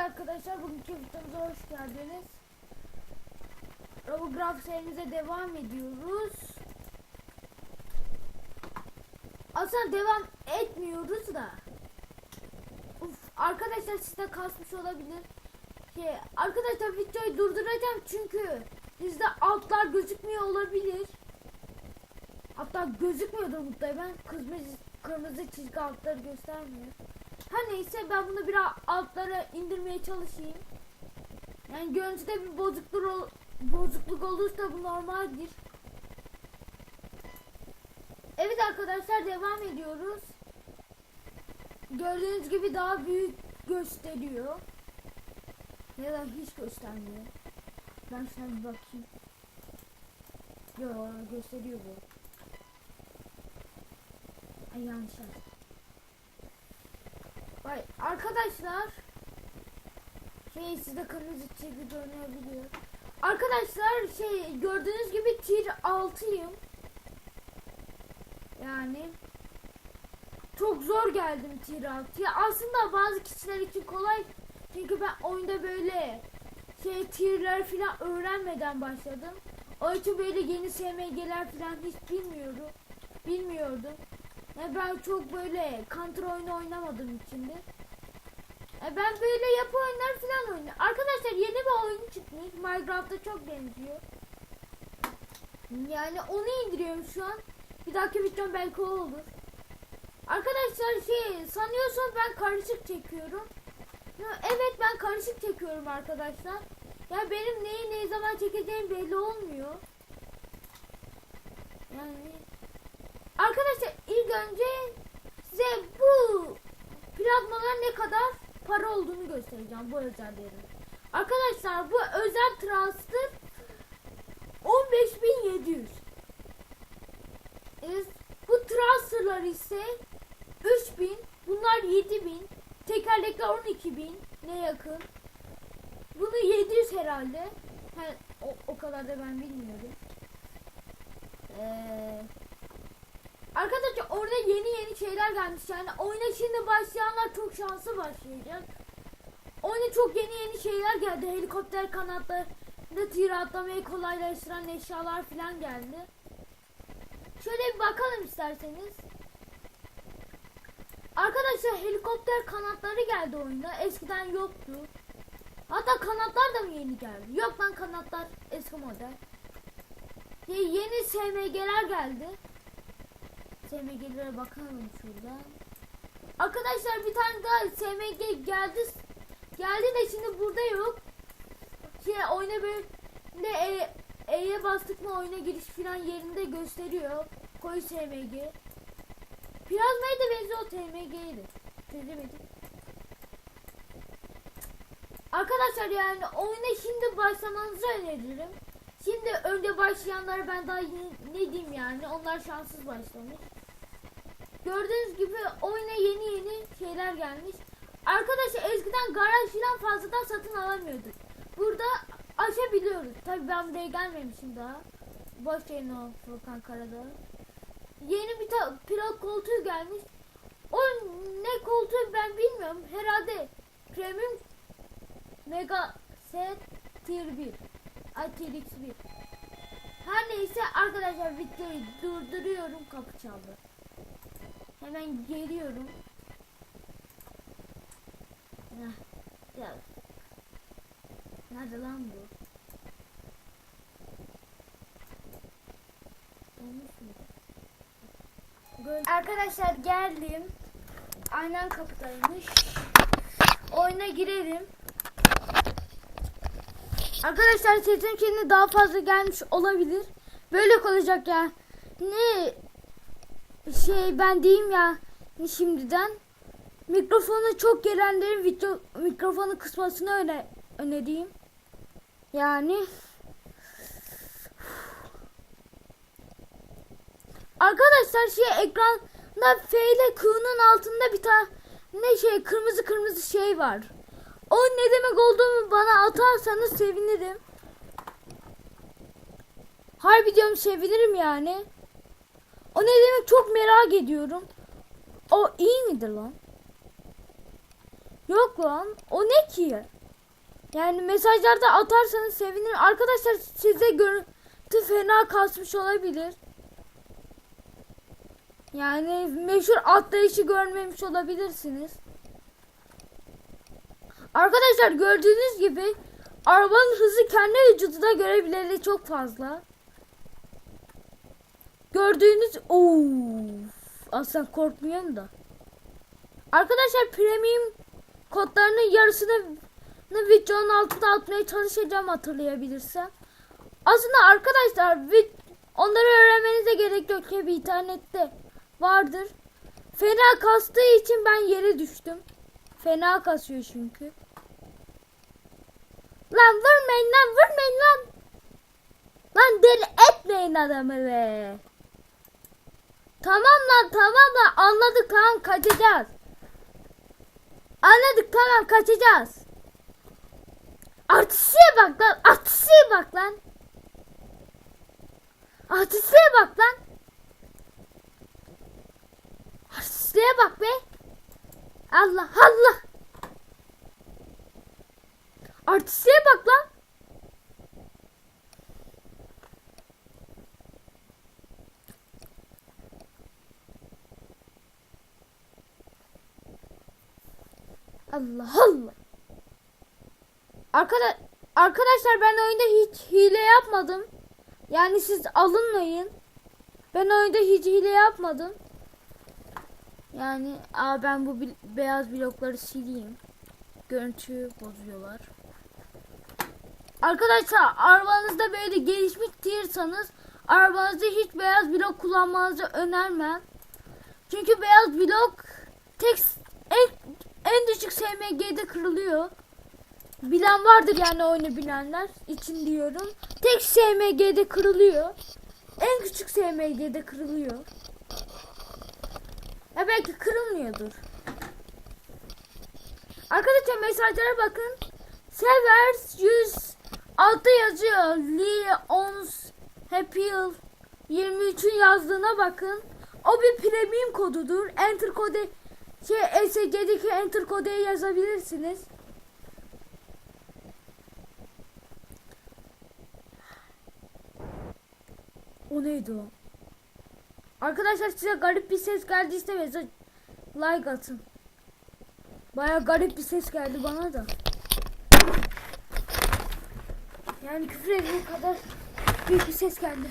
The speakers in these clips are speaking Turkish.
arkadaşlar bugünkü videomuza hoş geldiniz. Robograph serimize devam ediyoruz. Aslında devam etmiyoruz da. Uf, arkadaşlar sizde kasmış olabilir. Şey, arkadaşlar videoyu durduracağım çünkü sizde altlar gözükmüyor olabilir. Hatta gözükmüyordur muhtemelen. Kırmızı, kırmızı çizgi altları göstermiyor. Her neyse ben bunu biraz altlara indirmeye çalışayım. Yani görüntüde bir bozukluk ol- bozukluk olursa bu normaldir. Evet arkadaşlar devam ediyoruz. Gördüğünüz gibi daha büyük gösteriyor. Ya da hiç göstermiyor. Ben şuna bir bakayım. Yo gösteriyor bu. Ay yanlış yazdım. Vay arkadaşlar şey sizde kırmızı çizgi görünebiliyor. Arkadaşlar şey gördüğünüz gibi tier 6'yım. Yani çok zor geldim tier 6'ya. Aslında bazı kişiler için kolay. Çünkü ben oyunda böyle şey tierler falan öğrenmeden başladım. O için böyle yeni SMG'ler falan hiç bilmiyorum. Bilmiyordum. Ya ben çok böyle counter oyunu oynamadığım için de. Ya ben böyle yapı oyunlar falan oynuyorum. Arkadaşlar yeni bir oyun çıkmış. Minecraft'a çok benziyor. Yani onu indiriyorum şu an. Bir dahaki videom belki o olur. Arkadaşlar şey sanıyorsun ben karışık çekiyorum. Evet ben karışık çekiyorum arkadaşlar. Ya benim neyi ne zaman çekeceğim belli olmuyor. Yani önce size bu plazmaların ne kadar para olduğunu göstereceğim bu özellerin. Arkadaşlar bu özel transfer 15.700. Ee, bu transferlar ise 3000, bunlar 7000, tekerlekler 12000 ne yakın. Bunu 700 herhalde. He, o, o kadar da ben bilmiyorum. Eee Arkadaşlar orada yeni yeni şeyler gelmiş yani oyuna şimdi başlayanlar çok şanslı başlayacak. Oyuna çok yeni yeni şeyler geldi. Helikopter kanatlarında tır atlamayı kolaylaştıran eşyalar falan geldi. Şöyle bir bakalım isterseniz. Arkadaşlar helikopter kanatları geldi oyuna. Eskiden yoktu. Hatta kanatlar da mı yeni geldi? Yok lan kanatlar eski model. Yeni SMG'ler geldi. SMG'lere bakalım şuradan. Arkadaşlar bir tane daha SMG geldi. Geldi de şimdi burada yok. Şey oyuna böyle e, E'ye bastık mı oyuna giriş falan yerinde gösteriyor. Koy SMG. Plazmaya da benziyor TMG'ydi. Çözemedim. Arkadaşlar yani oyuna şimdi başlamanızı öneririm. Şimdi önce başlayanlar ben daha ne diyeyim yani onlar şanssız başlamış. Gördüğünüz gibi oyuna yeni yeni şeyler gelmiş. Arkadaşlar eskiden garaj falan fazladan satın alamıyorduk. Burada açabiliyoruz. Tabi ben buraya gelmemişim daha. Boş yayın o Furkan Karadağ. Yeni bir pilot koltuğu gelmiş. O ne koltuğu ben bilmiyorum. Herhalde premium mega set tier 1. Ay tier X1. Her neyse arkadaşlar videoyu durduruyorum kapı çaldı. Hemen geliyorum. Heh, ya. Nerede lan bu? Arkadaşlar geldim. Aynen kapıdaymış. Oyuna girelim. Arkadaşlar sesim şimdi daha fazla gelmiş olabilir. Böyle kalacak ya. Ne şey ben diyeyim ya şimdiden mikrofonu çok gelenlerin video mikrofonu kısmasını öne önereyim. Yani Arkadaşlar şey ekranda F ile Q'nun altında bir tane ne şey kırmızı kırmızı şey var. O ne demek olduğunu bana atarsanız sevinirim. Harbi diyorum sevinirim yani. O ne demek çok merak ediyorum. O iyi midir lan? Yok lan. O ne ki? Yani mesajlarda atarsanız sevinirim. Arkadaşlar size görüntü fena kasmış olabilir. Yani meşhur atlayışı görmemiş olabilirsiniz. Arkadaşlar gördüğünüz gibi arabanın hızı kendi vücuduna göre bileli çok fazla. Gördüğünüz of aslında korkmuyorum da. Arkadaşlar premium kodlarının yarısını videonun altına atmaya çalışacağım hatırlayabilirsem. Aslında arkadaşlar onları öğrenmenize gerek yok ki bir internette vardır. Fena kastığı için ben yere düştüm. Fena kasıyor çünkü. Lan vurmayın lan vurmayın lan. Lan deli etmeyin adamı be. Tamam lan tamam lan anladık tamam kaçacağız. Anladık tamam kaçacağız. Artistliğe bak lan artistliğe bak lan. Artistliğe bak lan. Artistliğe bak be. Allah Allah. Artistliğe bak lan. Allah Allah. Arkada arkadaşlar ben oyunda hiç hile yapmadım. Yani siz alınmayın. Ben oyunda hiç hile yapmadım. Yani aa ben bu beyaz blokları sileyim. Görüntüyü bozuyorlar. Arkadaşlar arabanızda böyle gelişmiş tiersanız arabanızda hiç beyaz blok kullanmanızı önermem. Çünkü beyaz blok tek en, en düşük SMG'de kırılıyor. Bilen vardır yani oyunu bilenler için diyorum. Tek SMG'de kırılıyor. En küçük SMG'de kırılıyor. Ya belki kırılmıyordur. Arkadaşlar mesajlara bakın. Severs 100 altta yazıyor. Leons Happy 23'ün yazdığına bakın. O bir premium kodudur. Enter kode şey SC'deki enter kodeyi yazabilirsiniz. O neydi o? Arkadaşlar size garip bir ses geldiyse mesaj like atın. Baya garip bir ses geldi bana da. Yani küfür edecek kadar büyük bir ses geldi.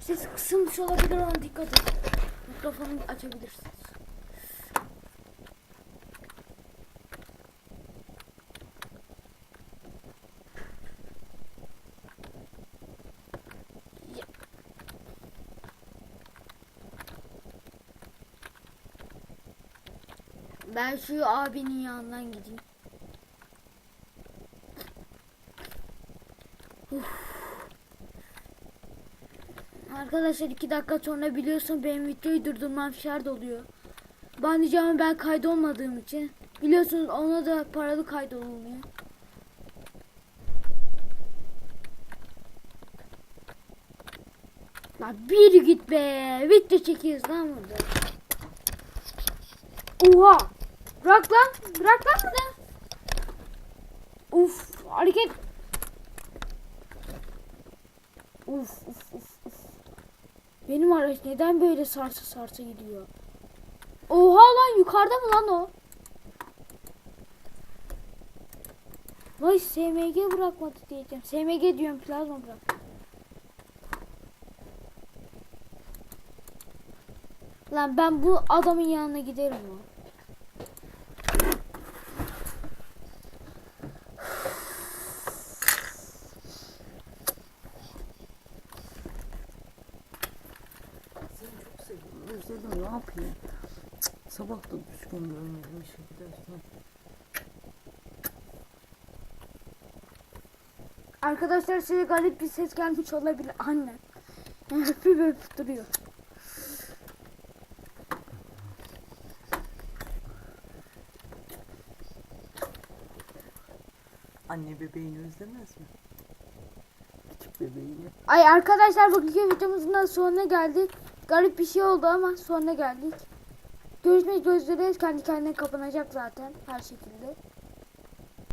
Ses kısılmış olabilir ona dikkat edin. Mikrofonu açabilirsiniz. Ya- Ben şu abinin yanından gideyim. Arkadaşlar iki dakika sonra biliyorsun benim videoyu durdurmam şart oluyor. Diyeceğim ben kaydolmadığım için. Biliyorsunuz ona da paralı kaydolmuyor. Lan bir git be. Video çekiyoruz lan burada. Oha. Bırak lan. Bırak lan bunu. Uf hareket. Uf uf uf uf. Benim araç neden böyle sarsa sarsa gidiyor? Oha lan yukarıda mı lan o? Vay SMG bırakmadı diyeceğim. SMG diyorum plazma bırak. Lan ben bu adamın yanına giderim lan. Özledim ne yapayım? Cık, Sabah da düşkün görmedim işe giderken. Arkadaşlar size garip bir ses gelmiş olabilir. Anne. Yani öpüp öpüp duruyor. Anne bebeğini özlemez mi? Küçük bebeğini. Ay arkadaşlar bugünkü videomuzun da sonuna geldik. Garip bir şey oldu ama sonuna geldik. Görüşmek üzere kendi kendine kapanacak zaten her şekilde.